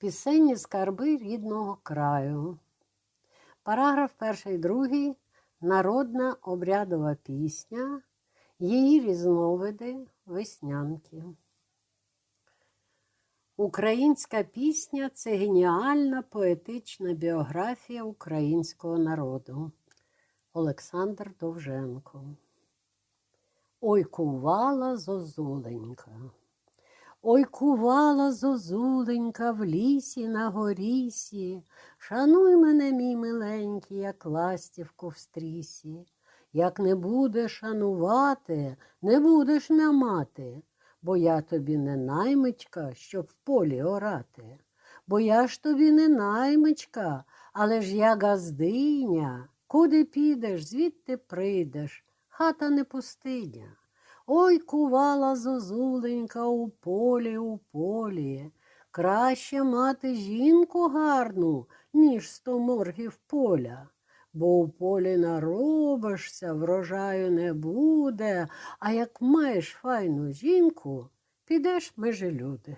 Пісенні скарби рідного краю. Параграф перший, другий. Народна обрядова пісня. Її різновиди веснянки. Українська пісня це геніальна поетична біографія українського народу. Олександр Довженко. Ой кувала зозуленька. Ой кувала зозуленька в лісі на горісі. Шануй мене, мій миленький, як ластівку в стрісі. Як не будеш шанувати, не будеш мя мати, бо я тобі не наймичка, щоб в полі орати. Бо я ж тобі не наймичка, але ж я газдиня. Куди підеш, звідти прийдеш, хата не пустиня. Ой, кувала зозуленька у полі, у полі. Краще мати жінку гарну, ніж сто моргів поля. Бо у полі наробишся, врожаю не буде, а як маєш файну жінку, підеш межі люди.